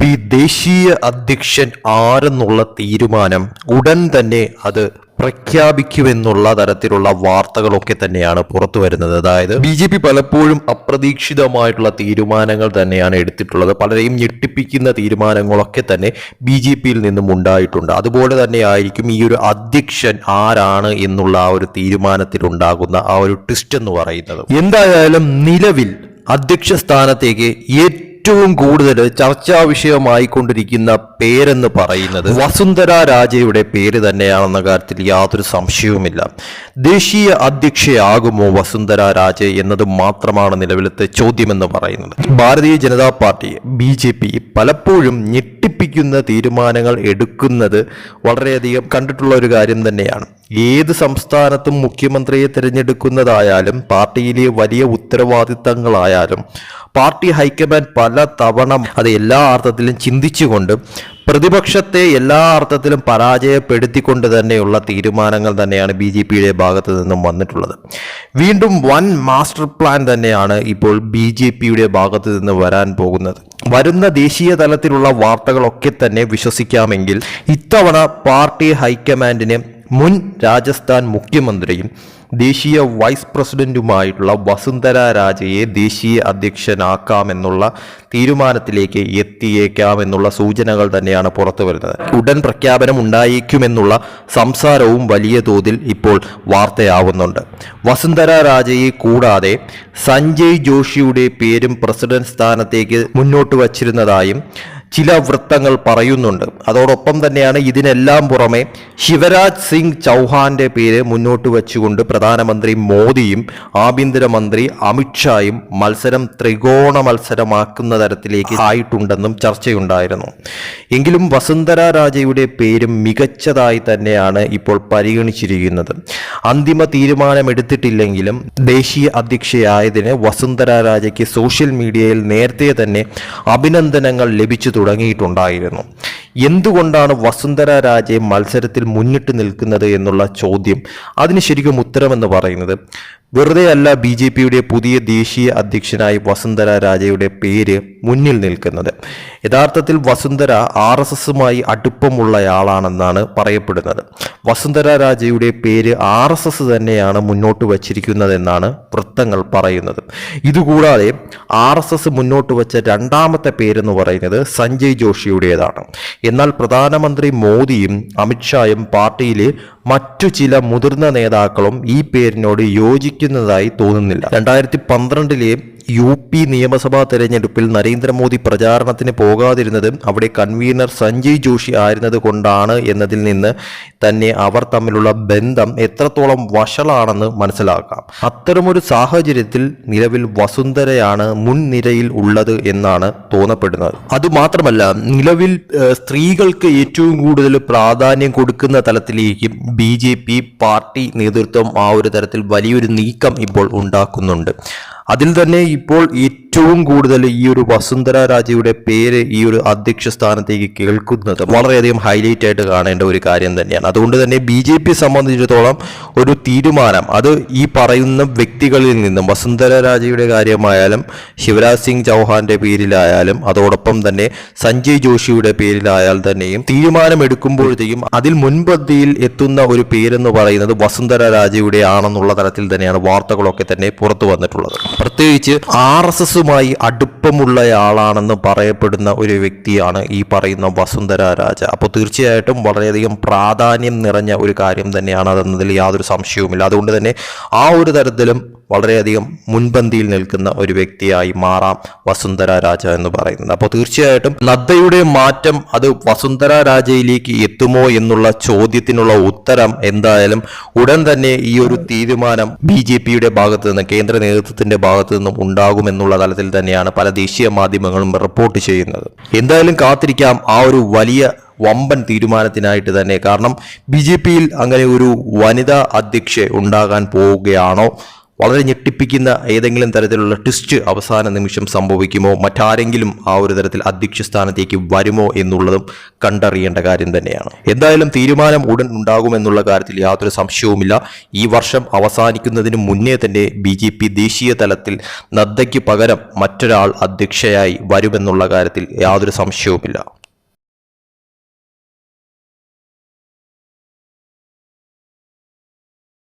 P ദേശീയ അധ്യക്ഷൻ ആരെന്നുള്ള തീരുമാനം ഉടൻ തന്നെ അത് പ്രഖ്യാപിക്കുമെന്നുള്ള തരത്തിലുള്ള വാർത്തകളൊക്കെ തന്നെയാണ് പുറത്തു വരുന്നത്. അതായത് ബി ജെ പി പലപ്പോഴും അപ്രതീക്ഷിതമായിട്ടുള്ള തീരുമാനങ്ങൾ തന്നെയാണ് എടുത്തിട്ടുള്ളത്. പലരെയും ഞെട്ടിപ്പിക്കുന്ന തീരുമാനങ്ങളൊക്കെ തന്നെ ബി ജെ പിയിൽ നിന്നും ഉണ്ടായിട്ടുണ്ട്. അതുപോലെ തന്നെ ആയിരിക്കും ഈ ഒരു അധ്യക്ഷൻ ആരാണ് എന്നുള്ള ആ ഒരു തീരുമാനത്തിൽ ഉണ്ടാകുന്ന ആ ഒരു ട്വിസ്റ്റ് എന്ന് പറയുന്നത്. എന്തായാലും നിലവിൽ അധ്യക്ഷ സ്ഥാനത്തേക്ക് ഏറ്റവും കൂടുതൽ ചർച്ചാ വിഷയമായി കൊണ്ടിരിക്കുന്ന പേരെന്ന് പറയുന്നത് വസുന്ധര രാജയുടെ പേര് തന്നെയാണെന്ന കാര്യത്തിൽ യാതൊരു സംശയവുമില്ല. ദേശീയ അധ്യക്ഷയാകുമോ വസുന്ധര രാജ എന്നത് മാത്രമാണ് നിലവിലത്തെ ചോദ്യമെന്ന് പറയുന്നത്. Bharatiya Janata party B J P പലപ്പോഴും ഞെട്ടിപ്പിക്കുന്ന തീരുമാനങ്ങൾ എടുക്കുന്നത് വളരെയധികം കണ്ടിട്ടുള്ള ഒരു കാര്യം തന്നെയാണ്. ഏത് സംസ്ഥാനത്തും മുഖ്യമന്ത്രിയെ തിരഞ്ഞെടുക്കുന്നതായാലും പാർട്ടിയിലെ വലിയ ഉത്തരവാദിത്തങ്ങളായാലും പാർട്ടി ഹൈക്കമാൻഡ് പല തവണ അത് എല്ലാ അർത്ഥത്തിലും ചിന്തിച്ചുകൊണ്ട് പ്രതിപക്ഷത്തെ എല്ലാ അർത്ഥത്തിലും പരാജയപ്പെടുത്തിക്കൊണ്ട് തന്നെയുള്ള തീരുമാനങ്ങൾ തന്നെയാണ് ബി ജെ പിയുടെ ഭാഗത്ത് നിന്നും വന്നിട്ടുള്ളത്. വീണ്ടും വൻ മാസ്റ്റർ പ്ലാൻ തന്നെയാണ് ഇപ്പോൾ ബി ജെ പിയുടെ ഭാഗത്ത് നിന്ന് വരാൻ പോകുന്നത്. വരുന്ന ദേശീയ തലത്തിലുള്ള വാർത്തകളൊക്കെ തന്നെ വിശ്വസിക്കാമെങ്കിൽ ഇത്തവണ പാർട്ടി ഹൈക്കമാൻഡിന് മുൻ രാജസ്ഥാൻ മുഖ്യമന്ത്രിയും ദേശീയ വൈസ് പ്രസിഡന്റുമായിട്ടുള്ള വസുന്ധര രാജയെ ദേശീയ അധ്യക്ഷനാക്കാമെന്നുള്ള തീരുമാനത്തിലേക്ക് എത്തിയേക്കാമെന്നുള്ള സൂചനകൾ തന്നെയാണ് പുറത്തു വരുന്നത്. ഉടൻ പ്രഖ്യാപനം ഉണ്ടായേക്കുമെന്നുള്ള സംസാരവും വലിയ തോതിൽ ഇപ്പോൾ വാർത്തയാവുന്നുണ്ട്. വസുന്ധര രാജയെ കൂടാതെ സഞ്ജയ് ജോഷിയുടെ പേരും പ്രസിഡന്റ് സ്ഥാനത്തേക്ക് മുന്നോട്ട് വച്ചിരുന്നതായും ചില വൃത്തങ്ങൾ പറയുന്നുണ്ട്. അതോടൊപ്പം തന്നെയാണ് ഇതിനെല്ലാം പുറമെ ശിവരാജ് സിംഗ് ചൗഹാന്റെ പേര് മുന്നോട്ട് വെച്ചുകൊണ്ട് പ്രധാനമന്ത്രി മോദിയും ആഭ്യന്തരമന്ത്രി അമിത്ഷായും മത്സരം ത്രികോണ മത്സരമാക്കുന്ന തരത്തിലേക്ക് ആയിട്ടുണ്ടെന്നും ചർച്ചയുണ്ടായിരുന്നു. എങ്കിലും വസുന്ധര രാജയുടെ പേരും മികച്ചതായി തന്നെയാണ് ഇപ്പോൾ പരിഗണിച്ചിരിക്കുന്നത്. അന്തിമ തീരുമാനമെടുത്തിട്ടില്ലെങ്കിലും ദേശീയ അധ്യക്ഷയായതിന് വസുന്ധര രാജയ്ക്ക് സോഷ്യൽ മീഡിയയിൽ നേരത്തെ തന്നെ അഭിനന്ദനങ്ങൾ ലഭിച്ചു തുടങ്ങിയിട്ടുണ്ടായിരുന്നു. എന്തുകൊണ്ടാണ് വസുന്ധര രാജയെ മത്സരത്തിൽ മുന്നിട്ട് നിൽക്കുന്നത് എന്നുള്ള ചോദ്യം? അതിന് ശരിക്കും ഉത്തരമെന്ന് പറയുന്നത് വെറുതെ അല്ല ബി ജെ പിയുടെ പുതിയ ദേശീയ അധ്യക്ഷനായി വസുന്ധര രാജയുടെ പേര് മുന്നിൽ നിൽക്കുന്നത്. യഥാർത്ഥത്തിൽ വസുന്ധര ആർ എസ് എസുമായി അടുപ്പമുള്ളയാളാണെന്നാണ് പറയപ്പെടുന്നത്. വസുന്ധര രാജയുടെ പേര് ആർ എസ് എസ് തന്നെയാണ് മുന്നോട്ട് വച്ചിരിക്കുന്നതെന്നാണ് വൃത്തങ്ങൾ പറയുന്നത്. ഇതുകൂടാതെ ആർ എസ് എസ് മുന്നോട്ട് വച്ച രണ്ടാമത്തെ പേരെന്ന് പറയുന്നത് സഞ്ജയ് ജോഷിയുടേതാണ്. എന്നാൽ പ്രധാനമന്ത്രി മോദിയും അമിത്ഷായും പാർട്ടിയിലെ മറ്റു ചില മുതിർന്ന നേതാക്കളും ഈ പേരിനോട് യോജിക്കുന്നതായി തോന്നുന്നില്ല. രണ്ടായിരത്തി പന്ത്രണ്ടിലെ യു പി നിയമസഭാ തെരഞ്ഞെടുപ്പിൽ നരേന്ദ്രമോദി പ്രചാരണത്തിന് പോകാതിരുന്നത് അവിടെ കൺവീനർ സഞ്ജയ് ജോഷി ആയിരുന്നത് കൊണ്ടാണ് എന്നതിൽ നിന്ന് തന്നെ അവർ തമ്മിലുള്ള ബന്ധം എത്രത്തോളം വഷളാണെന്ന് മനസ്സിലാക്കാം. അത്തരമൊരു സാഹചര്യത്തിൽ നിലവിൽ വസുന്ധരയാണ് മുൻനിരയിൽ ഉള്ളത് എന്നാണ് തോന്നപ്പെടുന്നത്. അതുമാത്രമല്ല നിലവിൽ സ്ത്രീകൾക്ക് ഏറ്റവും കൂടുതൽ പ്രാധാന്യം കൊടുക്കുന്ന തലത്തിലേക്ക് ബി പാർട്ടി നേതൃത്വം ആ ഒരു തരത്തിൽ വലിയൊരു നീക്കം ഇപ്പോൾ ഉണ്ടാക്കുന്നുണ്ട്. അതിൽ തന്നെ ഇപ്പോൾ ഏറ്റവും കൂടുതൽ ഈ ഒരു വസുന്ധര രാജയുടെ പേര് ഈ ഒരു അധ്യക്ഷ സ്ഥാനത്തേക്ക് കേൾക്കുന്നത് വളരെയധികം ഹൈലൈറ്റ് ആയിട്ട് കാണേണ്ട ഒരു കാര്യം തന്നെയാണ്. അതുകൊണ്ട് തന്നെ ബി ജെ പി സംബന്ധിച്ചിടത്തോളം ഒരു തീരുമാനം അത് ഈ പറയുന്ന വ്യക്തികളിൽ നിന്നും വസുന്ധര രാജയുടെ കാര്യമായാലും ശിവരാജ് സിംഗ് ചൗഹാന്റെ പേരിലായാലും അതോടൊപ്പം തന്നെ സഞ്ജയ് ജോഷിയുടെ പേരിലായാൽ തന്നെയും തീരുമാനം തീരുമാനമെടുക്കുമ്പോഴത്തേക്കും അതിൽ മുൻപന്തിയിൽ എത്തുന്ന ഒരു പേരെന്ന് പറയുന്നത് വസുന്ധര രാജയുടെ ആണെന്നുള്ള തരത്തിൽ തന്നെയാണ് വാർത്തകളൊക്കെ തന്നെ പുറത്തു വന്നിട്ടുള്ളത്. പ്രത്യേകിച്ച് ആർ എസ് എസുമായി അടുപ്പമുള്ളയാളാണെന്ന് പറയപ്പെടുന്ന ഒരു വ്യക്തിയാണ് ഈ പറയുന്ന വസുന്ധര രാജ. അപ്പോൾ തീർച്ചയായിട്ടും വളരെയധികം പ്രാധാന്യം നിറഞ്ഞ ഒരു കാര്യം തന്നെയാണ് അതെന്നതിൽ യാതൊരു സംശയവുമില്ല. അതുകൊണ്ട് തന്നെ ആ ഒരു തരത്തിലും വളരെയധികം മുൻപന്തിയിൽ നിൽക്കുന്ന ഒരു വ്യക്തിയായി മാറാം വസുന്ധര രാജ എന്ന് പറയുന്നത്. അപ്പോൾ തീർച്ചയായിട്ടും നദ്ദയുടെ മാറ്റം അത് വസുന്ധര രാജയിലേക്ക് എത്തുമോ എന്നുള്ള ചോദ്യത്തിനുള്ള ഉത്തരം എന്തായാലും ഉടൻ തന്നെ ഈ ഒരു തീരുമാനം ബി ജെ പിയുടെ ഭാഗത്ത് നിന്ന് കേന്ദ്ര നേതൃത്വത്തിന്റെ ഭാഗത്ത് നിന്നും ഉണ്ടാകുമെന്നുള്ള തലത്തിൽ തന്നെയാണ് പല ദേശീയ മാധ്യമങ്ങളും റിപ്പോർട്ട് ചെയ്യുന്നത്. എന്തായാലും കാത്തിരിക്കാം ആ ഒരു വലിയ വമ്പൻ തീരുമാനത്തിനായിട്ട് തന്നെ. കാരണം ബി ജെ പിയിൽ അങ്ങനെ ഒരു വനിതാ അധ്യക്ഷ ഉണ്ടാകാൻ പോവുകയാണോ? വളരെ ഞെട്ടിപ്പിക്കുന്ന ഏതെങ്കിലും തരത്തിലുള്ള ട്വിസ്റ്റ് അവസാന നിമിഷം സംഭവിക്കുമോ? മറ്റാരെങ്കിലും ആ ഒരു തരത്തിൽ അധ്യക്ഷ സ്ഥാനത്തേക്ക് വരുമോ എന്നുള്ളതും കണ്ടറിയേണ്ട കാര്യം തന്നെയാണ്. എന്തായാലും തീരുമാനം ഉടൻ ഉണ്ടാകുമെന്നുള്ള കാര്യത്തിൽ യാതൊരു സംശയവുമില്ല. ഈ വർഷം അവസാനിക്കുന്നതിന് മുന്നേ തന്നെ ബി ജെ പി ദേശീയ തലത്തിൽ നദ്ദയ്ക്ക് പകരം മറ്റൊരാൾ അധ്യക്ഷയായി വരുമെന്നുള്ള കാര്യത്തിൽ യാതൊരു സംശയവുമില്ല.